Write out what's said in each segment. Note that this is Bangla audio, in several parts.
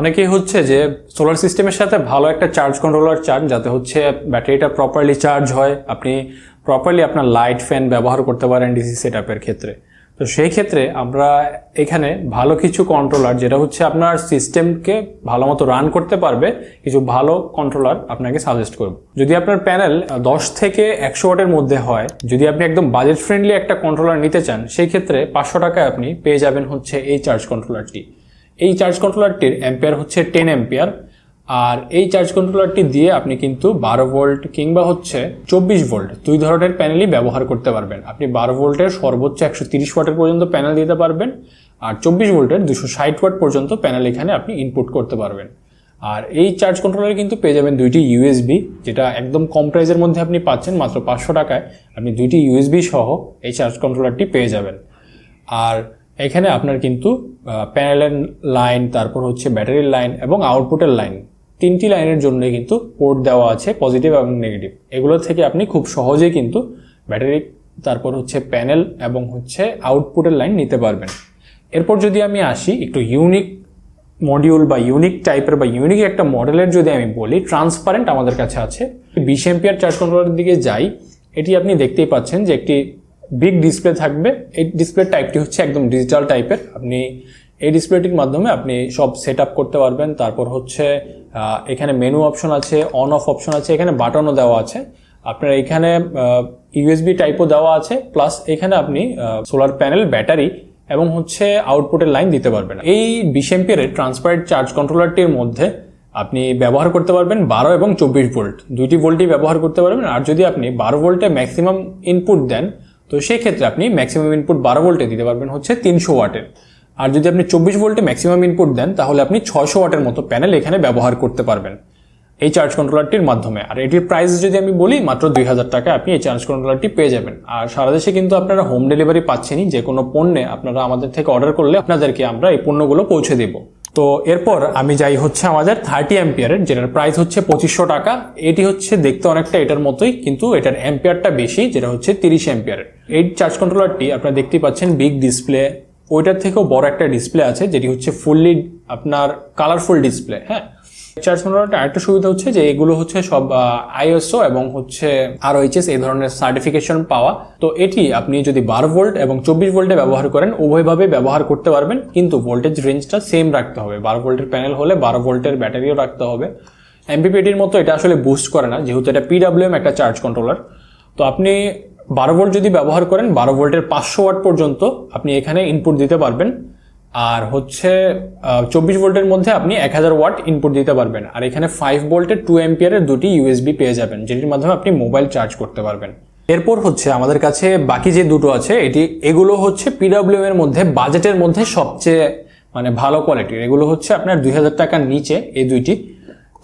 অনেকেই হচ্ছে যে সোলার সিস্টেমের সাথে ভালো একটা চার্জ কন্ট্রোলার চান, যাতে হচ্ছে ব্যাটারিটা প্রপারলি চার্জ হয়। আপনি প্রপারলি আপনার লাইট ফ্যান ব্যবহার করতে পারেন ডিসি সেট ক্ষেত্রে। তো সেই ক্ষেত্রে আমরা এখানে ভালো কিছু কন্ট্রোলার যেটা হচ্ছে আপনার সিস্টেমকে ভালো মতো রান করতে পারবে, কিছু ভালো কন্ট্রোলার আপনাকে সাজেস্ট করব। যদি আপনার প্যানেল দশ থেকে একশো ওয়াটের মধ্যে হয়, যদি আপনি একদম বাজেট ফ্রেন্ডলি একটা কন্ট্রোলার নিতে চান, সেই ক্ষেত্রে পাঁচশো টাকায় আপনি পেয়ে যাবেন হচ্ছে এই চার্জ কন্ট্রোলারটি এই চার্জ কন্ট্রোলারটির অ্যাম্পিয়ার হচ্ছে টেন অ্যাম্পিয়ার আর এই চার্জ কন্ট্রোলারটি দিয়ে আপনি কিন্তু বারো ভোল্ট কিংবা হচ্ছে চব্বিশ ভোল্ট দুই ধরনের প্যানেলই ব্যবহার করতে পারবেন। আপনি বারো ভোল্টের সর্বোচ্চ একশো তিরিশ ওয়াটের পর্যন্ত প্যানেল দিতে পারবেন, আর চব্বিশ ভোল্টের দুশো ষাট ওয়াট পর্যন্ত প্যানেল এখানে আপনি ইনপুট করতে পারবেন। আর এই চার্জ কন্ট্রোলারে কিন্তু পেয়ে যাবেন দুইটি ইউএসবি যেটা একদম কম প্রাইসের মধ্যে আপনি পাচ্ছেন, মাত্র পাঁচশো টাকায়। আপনি দুইটি ইউএসবি সহ এই চার্জ কন্ট্রোলারটি পেয়ে যাবেন। আর এখানে আপনার কিন্তু প্যানেলের লাইন তারপর হচ্ছে ব্যাটারির লাইন এবং আউটপুটের লাইন তিনটি লাইনের জন্য কিন্তু পোর্ট দেওয়া আছে পজিটিভ এবং নেগেটিভ এগুলো থেকে আপনি খুব সহজে কিন্তু ব্যাটারি তারপর হচ্ছে প্যানেল এবং হচ্ছে আউটপুটের লাইন নিতে পারবেন। এরপর যদি আমি আসি, একটু ইউনিক মডিউল বা ইউনিক টাইপের বা ইউনিক একটা মডেলের যদি আমি বলি ট্রান্সপারেন্ট আমাদের কাছে আছে। বিশ এম্পিয়ার চার্জ কন্ট্রোলারের দিকে যাই, এটি আপনি দেখতেই পাচ্ছেন যে একটি বিগ ডিসপ্লে থাকবে। এই ডিসপ্লে টাইপটি হচ্ছে একদম ডিজিটাল টাইপের আপনি এই ডিসপ্লেটির মাধ্যমে আপনি সব সেট করতে পারবেন। তারপর হচ্ছে এখানে মেনু অপশন আছে অন অফ অপশন আছে, এখানে বাটনও দেওয়া আছে। আপনার এখানে ইউএসবি টাইপও দেওয়া আছে। প্লাস এখানে আপনি সোলার প্যানেল ব্যাটারি এবং হচ্ছে আউটপুটের লাইন দিতে পারবেন। এই বিশ এম্পিয়ারের ট্রান্সপারেন্ট চার্জ কন্ট্রোলারটির মধ্যে আপনি ব্যবহার করতে পারবেন বারো এবং চব্বিশ ভোল্ট। দুইটি ভোল্টই ব্যবহার করতে পারবেন। আর যদি আপনি বারো ভোল্টে ম্যাক্সিমাম ইনপুট দেন তো সেই ক্ষেত্রে আপনি ম্যাক্সিমাম ইনপুট বারো ভোল্টে দিতে পারবেন হচ্ছে তিনশো ওয়াটের আর যদি আপনি চব্বিশ ভোল্টে ম্যাক্সিমাম ইনপুট দেন, তাহলে আপনি ছয়শো ওয়াটের মতো প্যানেল এখানে ব্যবহার করতে পারবেন এই চার্জ কন্ট্রোলারটির মাধ্যমে। আর এটির প্রাইস যদি আমি বলি, মাত্র দুই হাজার টাকা আপনি এই চার্জ কন্ট্রোলারটি পেয়ে যাবেন। আর সারা দেশে কিন্তু আপনারা হোম ডেলিভারি পাচ্ছেনই যে কোনো পণ্যে আপনারা আমাদের থেকে অর্ডার করলে আপনাদেরকে আমরা এই পণ্যগুলো পৌঁছে দেব। তো এরপর আমি যাই হচ্ছে আমাদের থার্টি অ্যাম্পিয়ারের যেটার প্রাইস হচ্ছে পঁচিশশো টাকা। এটি হচ্ছে দেখতে অনেকটা এটার মতোই, কিন্তু এটার অ্যাম্পিয়ারটা বেশি, যেটা হচ্ছে তিরিশ অ্যাম্পিয়ারের এই চার্জ কন্ট্রোলারটি আপনারা দেখতেই পাচ্ছেন বিগ ডিসপ্লে ওইটার থেকেও বড় একটা ডিসপ্লে আছে, যেটি হচ্ছে ফুললি আপনার কালারফুল ডিসপ্লে হ্যাঁ? চার্জ কন্ট্রোলারটা আরেকটা সুবিধা হচ্ছে যে এগুলো হচ্ছে সব আইএসও এবং হচ্ছে আর এইচএস এই ধরনের সার্টিফিকেশন পাওয়া। তো এটি আপনি যদি বারো ভোল্ট এবং চব্বিশ ভোল্টে ব্যবহার করেন, উভয়ভাবে ব্যবহার করতে পারবেন, কিন্তু ভোল্টেজ রেঞ্জটা সেম রাখতে হবে। বারো ভোল্টের প্যানেল হলে বারো ভোল্টের ব্যাটারিও রাখতে হবে। এমপিপিটির মতো এটা আসলে বুস্ট করে না, যেহেতু এটা পিডাব্লিউএম একটা চার্জ কন্ট্রোলার তো আপনি বারো ভোল্ট যদি ব্যবহার করেন, বারো ভোল্টের পাঁচশো ওয়াট পর্যন্ত আপনি এখানে ইনপুট দিতে পারবেন। আর হচ্ছে চব্বিশ ভোল্টের মধ্যে আপনি এক হাজার ওয়াট ইনপুট দিতে পারবেন। আর এখানে ফাইভ ভোল্টের টু এম্পিয়ারের দুটি ইউএসবি পেয়ে যাবেন, যেটির মাধ্যমে আপনি মোবাইল চার্জ করতে পারবেন। এরপর হচ্ছে আমাদের কাছে বাকি যে দুটো আছে, এটি, এগুলো হচ্ছে পিডাব্লিউ এর মধ্যে বাজেটের মধ্যে সবচেয়ে মানে ভালো কোয়ালিটির এগুলো হচ্ছে আপনার দুই হাজার টাকার নিচে, এই দুইটি।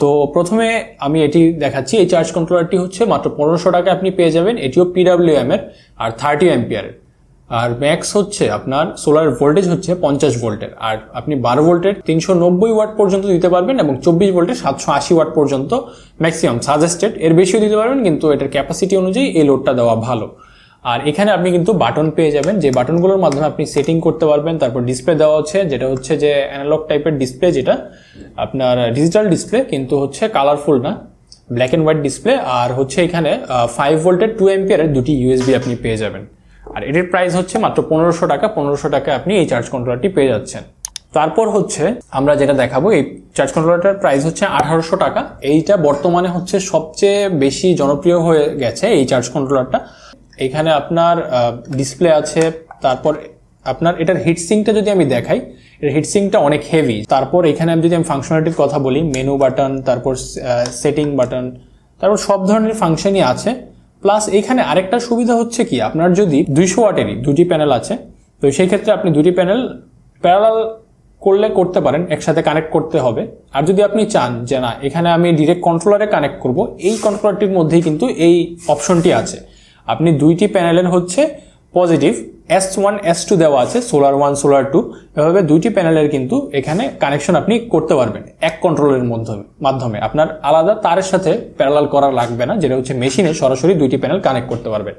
তো প্রথমে আমি এটি দেখাচ্ছি, এই চার্জ কন্ট্রোলারটি হচ্ছে মাত্র পনেরোশো টাকা আপনি পেয়ে যাবেন, এটিও পিডাব্লিউএম এর, আর থার্টি অ্যাম্পিয়ারের আর ম্যাক্স হচ্ছে আপনার সোলার ভোল্টেজ হচ্ছে পঞ্চাশ ভোল্টের। আর আপনি বারো ভোল্টের তিনশো নব্বই ওয়াট পর্যন্ত দিতে পারবেন এবং চব্বিশ ভোল্টের সাতশো আশি ওয়াট পর্যন্ত ম্যাক্সিমাম সাজেস্টেড এর বেশিও দিতে পারবেন, কিন্তু এটার ক্যাপাসিটি অনুযায়ী এই লোডটা দেওয়া ভালো। আর এখানে আপনি কিন্তু বাটন পেয়ে যাবেন, যে বাটনগুলোর মাধ্যমে আপনি সেটিং করতে পারবেন। তারপর ডিসপ্লে দেওয়া হচ্ছে, যেটা হচ্ছে যে অ্যানালগ টাইপের ডিসপ্লে যেটা, আপনার ডিজিটাল ডিসপ্লে কিন্তু হচ্ছে কালারফুল না ব্ল্যাক অ্যান্ড হোয়াইট ডিসপ্লে আর হচ্ছে এখানে ফাইভ ভোল্টের টু এম্পিয়ারের দুটি ইউএসবি আপনি পেয়ে যাবেন। আর এটির প্রাইস হচ্ছে মাত্র পনেরোশো টাকা পনেরোশো টাকা আপনি এই চার্জ কন্ট্রোলারটি পেয়ে যাচ্ছেন। তারপর হচ্ছে আমরা যেটা দেখাবো, এই চার্জ কন্ট্রোলারটার প্রাইস হচ্ছে আঠারোশো টাকা। এইটা বর্তমানে হচ্ছে সবচেয়ে বেশি জনপ্রিয় হয়ে গেছে এই চার্জ কন্ট্রোলারটা এখানে আপনার ডিসপ্লে আছে, তারপর আপনার এটার হিটসিংটা যদি আমি দেখাই এর হিটসিংটা অনেক হেভি তারপর এখানে আমি যদি আমি ফাংশনালিটির কথা বলি মেনু বাটন তারপর সেটিং বাটন তারপর সব ধরনের ফাংশনই আছে। প্লাস এখানে আরেকটা সুবিধা হচ্ছে কি, আপনার যদি দুইশো ওয়াটেরই দুটি প্যানেল আছে, তো সেই ক্ষেত্রে আপনি দুটি প্যানেল প্যারালাল করলে করতে পারেন, একসাথে কানেক্ট করতে হবে। আর যদি আপনি চান যে না, এখানে আমি ডিরেক্ট কন্ট্রোলারে কানেক্ট করব, এই কন্ট্রোলারটির মধ্যেই কিন্তু এই অপশনটি আছে। আপনি দুইটি প্যানেলের হচ্ছে positive S one S two দেওয়া আছে সোলার ওয়ান সোলার টু এভাবে দুইটি প্যানেলের কিন্তু এখানে কানেকশন আপনি করতে পারবেন এক কন্ট্রোলের মাধ্যমে মাধ্যমে। আপনার আলাদা তারের সাথে প্যারালাল করা লাগবে না, যেটা হচ্ছে মেশিনে সরাসরি দুইটি প্যানেল কানেক্ট করতে পারবেন।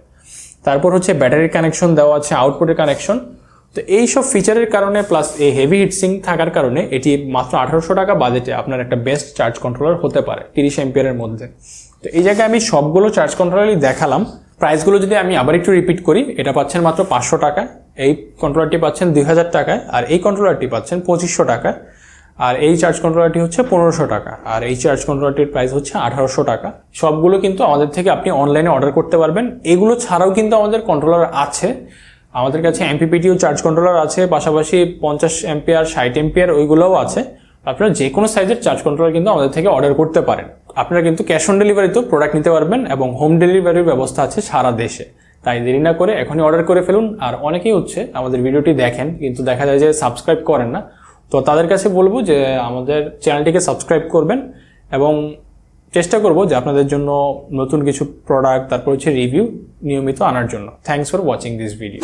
তারপর হচ্ছে ব্যাটারির কানেকশন দেওয়া আছে আউটপুটের কানেকশন তো এই সব ফিচারের কারণে প্লাস এই হেভি হিটসিং থাকার কারণে এটি মাত্র আঠারোশো টাকা বাজেটে আপনার একটা বেস্ট চার্জ কন্ট্রোলার হতে পারে, তিরিশ এম্পিয়ারের মধ্যে। তো এই জায়গায় আমি সবগুলো চার্জ কন্ট্রোলারই দেখালাম। প্রাইসগুলো যদি আমি আবার একটু রিপিট করি, এটা পাচ্ছেন মাত্র পাঁচশো টাকা, এই কন্ট্রোলারটি পাচ্ছেন দুই হাজার টাকায়, আর এই কন্ট্রোলারটি পাচ্ছেন পঁচিশশো টাকায়, আর এই চার্জ কন্ট্রোলারটি হচ্ছে পনেরোশো টাকা, আর এই চার্জ কন্ট্রোলারটির প্রাইস হচ্ছে আঠারোশো টাকা। সবগুলো কিন্তু আমাদের থেকে আপনি অনলাইনে অর্ডার করতে পারবেন। এগুলো ছাড়াও কিন্তু আমাদের কন্ট্রোলার আছে। আমাদের কাছে এমপিপিটিও চার্জ কন্ট্রোলার আছে, পাশাপাশি পঞ্চাশ এম্পিয়ার ষাট এম্পিয়ার ওইগুলোও আছে। আপনারা যে কোনো সাইজের চার্জ কন্ট্রোলার কিন্তু আমাদের থেকে অর্ডার করতে পারেন। আপনারা কিন্তু ক্যাশ অন ডেলিভারিতেও প্রোডাক্ট নিতে পারবেন এবং হোম ডেলিভারির ব্যবস্থা আছে সারা দেশে। তাই দেরি না করে এখনই অর্ডার করে ফেলুন। আর অনেকেই হচ্ছে আমাদের ভিডিওটি দেখেন, কিন্তু দেখা যায় যে সাবস্ক্রাইব করেন না। তো তাদের কাছে বলব যে আমাদের চ্যানেলটিকে সাবস্ক্রাইব করবেন এবং চেষ্টা করব যে আপনাদের জন্য নতুন কিছু প্রোডাক্ট তারপর হচ্ছে রিভিউ নিয়মিত আনার জন্য। Thanks for watching this video